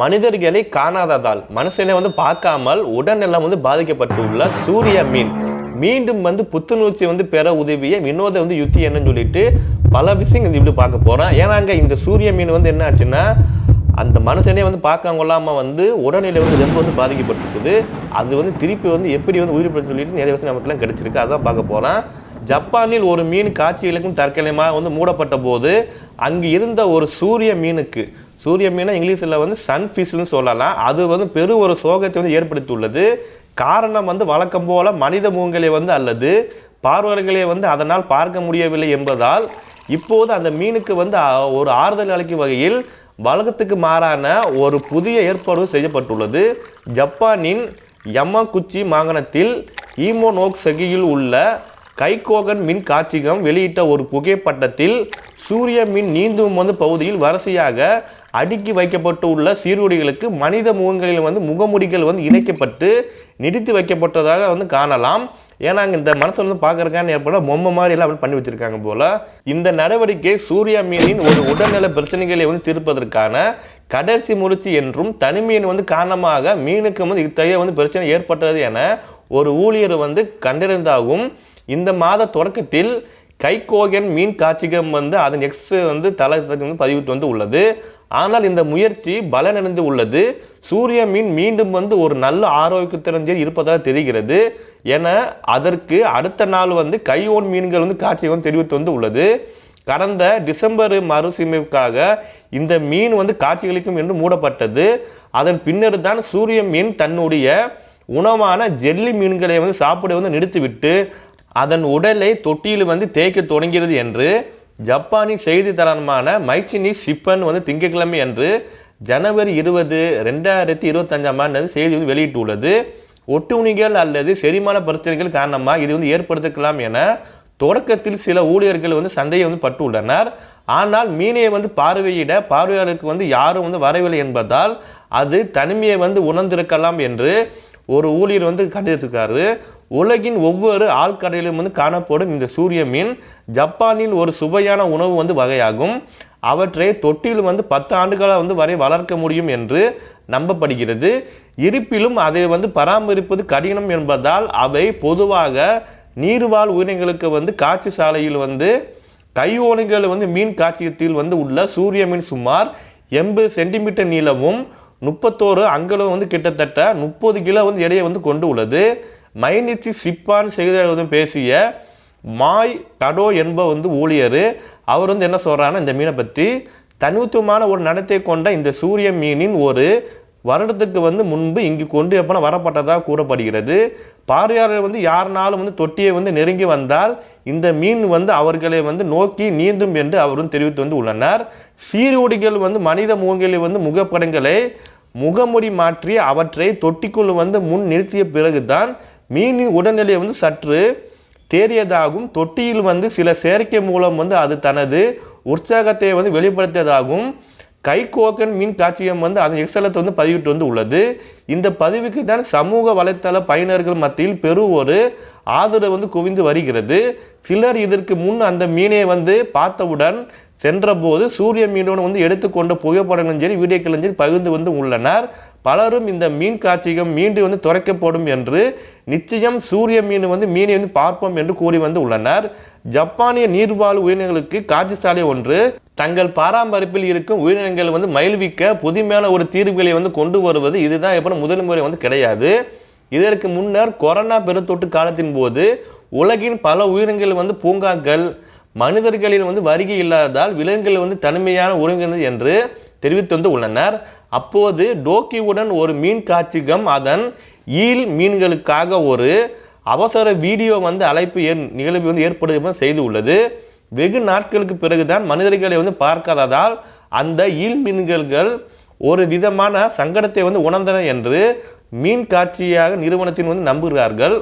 மனிதர்களை காணாததால் மனுஷனை வந்து பார்க்காமல் உடல்நலம் வந்து பாதிக்கப்பட்டுள்ள சூரிய மீன். மீண்டும் வந்து புத்துணர்ச்சி வந்து பெற உதவிய வினோத வந்து யுத்தி என்னன்னு சொல்லிட்டு பல விஷயங்கள் இப்படி பார்க்க போகிறோம் ஏன்னாங்க இந்த சூரிய மீன் வந்து என்ன ஆச்சுன்னா அந்த மனுஷனே வந்து பார்க்க கொள்ளாமல் வந்து உடல்நிலை வந்து ரொம்ப வந்து பாதிக்கப்பட்டிருக்குது. அது வந்து திருப்பி வந்து எப்படி வந்து உயிர் சொல்லிட்டு நிறைய விஷயம் நமக்குலாம் கிடச்சிருக்கு. அதான் பார்க்க போகிறோம் ஜப்பானில் ஒரு மீன் காட்சிகளுக்கும் தற்கொலைமாக வந்து மூடப்பட்ட போது அங்கு இருந்த ஒரு சூரிய மீனுக்கு சூரிய மீனை இங்கிலீஷில் வந்து சன்ஃபிஷ்னு சொல்லலாம். அது வந்து பெரு ஒரு சோகத்தை வந்து ஏற்படுத்தியுள்ளது. காரணம் வந்து வழக்கம் போல மனித மூங்கலை வந்து அல்லது பார்வையாளர்களை வந்து அதனால் பார்க்க முடியவில்லை என்பதால் இப்போது அந்த மீனுக்கு வந்து ஒரு ஆறுதல் அளிக்கும் வகையில் வழக்கத்துக்கு மாறான ஒரு புதிய ஏற்பாடு செய்யப்பட்டுள்ளது. ஜப்பானின் யமாகுச்சி மாகாணத்தில் ஈமோனோக்சகியில் உள்ள கைகோகன் மின் காட்சியகம் வெளியிட்ட ஒரு புகைப்பட்டத்தில் சூரிய மின் நீந்தும் வந்து பகுதியில் வரிசையாக அடுக்கி வைக்கப்பட்டு உள்ள சீருடைகளுக்கு மனித முகங்களில் வந்து முகமுடிகள் வந்து இணைக்கப்பட்டு நிடித்து வைக்கப்பட்டதாக வந்து காணலாம். ஏன்னா அங்கே இந்த மனசில் வந்து பார்க்கறதுக்கான ஏற்பட பொம்மை மாதிரி எல்லாம் அப்படி பண்ணி வச்சுருக்காங்க போல. இந்த நடவடிக்கை சூர்யா மீனின் ஒரு உடல்நல பிரச்சனைகளை வந்து தீர்ப்பதற்கான கடைசி முயற்சி என்றும் தனிமையின் வந்து காரணமாக மீனுக்கு வந்து இத்தகைய வந்து பிரச்சனை ஏற்பட்டது என ஒரு ஊழியர் வந்து கண்டறிந்தாகும் இந்த மாத தொடக்கத்தில் கைகோகன் மீன் காட்சிகம் வந்து அதன் எக்ஸ் வந்து தளத்துக்கு வந்து பதிவிட்டு வந்து உள்ளது. ஆனால் இந்த முயற்சி பலனடைந்து உள்ளது. சூரிய மீன் மீண்டும் வந்து ஒரு நல்ல ஆரோக்கியத்துடன் இருப்பதாக தெரிகிறது. என அதற்கு அடுத்த நாள் வந்து கையோன் மீன்கள் வந்து காட்சியம் தெரிவித்து வந்து உள்ளது. கடந்த டிசம்பர் மறுசீமைக்காக இந்த மீன் வந்து காட்சிகளிக்கும் என்று மூடப்பட்டது. அதன் பின்னர் தான் சூரிய மீன் தன்னுடைய உணவான ஜெல்லி மீன்களை வந்து சாப்பிட வந்து நிறுத்திவிட்டு அதன் உடலை தொட்டியில் வந்து தேய்க்க தொடங்கிறது என்று ஜப்பானி செய்தித்தரமான மைச்சினி சிப்பன் வந்து திங்கட்கிழமை அன்று ஜனவரி இருபது ரெண்டாயிரத்தி இருபத்தஞ்சாம் ஆண்டு செய்தி வந்து வெளியிட்டுள்ளது. ஒட்டுணிகள் அல்லது செரிமான பிரச்சனைகள் காரணமாக இது வந்து ஏற்படுத்திக்கலாம் என தொடக்கத்தில் சில ஊழியர்கள் வந்து சந்தையை வந்து பட்டுள்ளனர். ஆனால் மீனை வந்து பார்வையிட பார்வையாளருக்கு வந்து யாரும் வந்து வரவில்லை என்பதால் அது தனிமையை வந்து உணர்ந்திருக்கலாம் என்று ஒரு ஊழியர் வந்து கண்டிருக்காரு உலகின் ஒவ்வொரு ஆழ்கடலிலும் வந்து காணப்படும் இந்த சூரிய மீன் ஜப்பானில் ஒரு சுவையான உணவு வந்து வகையாகும். அவற்றை தொட்டியில் வந்து பத்து ஆண்டுகளாக வந்து வரை வளர்க்க முடியும் என்று நம்பப்படுகிறது. இருப்பிலும் அதை வந்து பராமரிப்பது கடினம் என்பதால் அவை பொதுவாக நீர்வாழ் உயிரினங்களுக்கு வந்து காட்சி சாலையில் வந்து கையோனைகள் வந்து மீன் காட்சியத்தில் வந்து உள்ள சூரிய மீன் சுமார் எண்பது சென்டிமீட்டர் நீளமும் முப்பத்தோரு அங்கலம் வந்து கிட்டத்தட்ட முப்பது கிலோ வந்து எடையை வந்து கொண்டு உள்ளது. மைனிச்சி சிப்பான் செய்தியாளர்களும் பேசிய மாய் டடோ என்ப வந்து ஊழியர் அவர் வந்து என்ன சொல்கிறாருன்னா இந்த மீனை பற்றி தனித்துவமான ஒரு நடத்தை கொண்ட இந்த சூரிய மீனின் ஒரு வருடத்துக்கு வந்து முன்பு இங்கு கொண்டு எப்போ வரப்பட்டதாக கூறப்படுகிறது. பார்வையாளர் வந்து யாருனாலும் வந்து தொட்டியை வந்து நெருங்கி வந்தால் இந்த மீன் வந்து அவர்களை வந்து நோக்கி நீந்தும் என்று அவரும் தெரிவித்து வந்து உள்ளனர். சீருடிகள் வந்து மனித முகங்களில் வந்து முகப்படங்களை முகமுடி மாற்றி அவற்றை தொட்டிக்குள் வந்து முன் நிறுத்திய பிறகுதான் மீனின் உடல்நிலை வந்து சற்று தேறியதாகும் தொட்டியில் வந்து சில செயற்கை மூலம் வந்து அது தனது உற்சாகத்தை வந்து வெளிப்படுத்தியதாகவும் கைகோக்கன் மீன் காட்சியம் வந்து அதன் எக்ஸலத்தை வந்து பதிவிட்டு வந்து உள்ளது. இந்த பதிவுக்கு தான் சமூக வலைத்தள பயனர்கள் மத்தியில் பெரு ஒரு ஆதரவு வந்து குவிந்து வருகிறது. சிலர் இதற்கு முன் அந்த மீனை வந்து பார்த்தவுடன் சென்றபோது சூரிய மீனோடு வந்து எடுத்துக்கொண்ட புகைப்படங்களும் சரி வீடியோக்களும் சரி பகிர்ந்து வந்து உள்ளனர். பலரும் இந்த மீன் காட்சியம் மீண்டும் வந்து துறைக்கப்படும் என்று நிச்சயம் சூரிய மீன் வந்து மீனை வந்து பார்ப்போம் என்று கூறி வந்து உள்ளனர். ஜப்பானிய நீர்வாழ் உயிரினங்களுக்கு காட்சி சாலை ஒன்று தங்கள் பராமரிப்பில் இருக்கும் உயிரினங்கள் வந்து மயில்விக்க புதுமையான ஒரு தீர்வுகளை வந்து கொண்டு வருவது இதுதான் எப்போ முதல் முறை வந்து கிடையாது. இதற்கு முன்னர் கொரோனா பெருந்தொற்று காலத்தின் போது உலகின் பல உயிரினங்கள் வந்து பூங்காக்கள் மனிதர்களில் வந்து வருகை இல்லாததால் விலங்குகள் வந்து தனிமையான ஒருங்கிணைந்தது என்று தெரிவித்து வந்து உள்ளனர். அப்போது டோக்கியுடன் ஒரு மீன் காட்சிகம் அதன் ஈல் மீன்களுக்காக ஒரு அவசர வீடியோ வந்து அழைப்பு ஏற் நிகழ்வு வந்து ஏற்படுத்த செய்து உள்ளது வெகு நாட்களுக்கு பிறகுதான் மனிதர்களை வந்து பார்க்காததால் அந்த ஈல் மீன்கள் ஒரு விதமான சங்கடத்தை வந்து உணர்ந்தன என்று மீன் காட்சியாக நிறுவனத்தின் வந்து நம்புகிறார்கள்.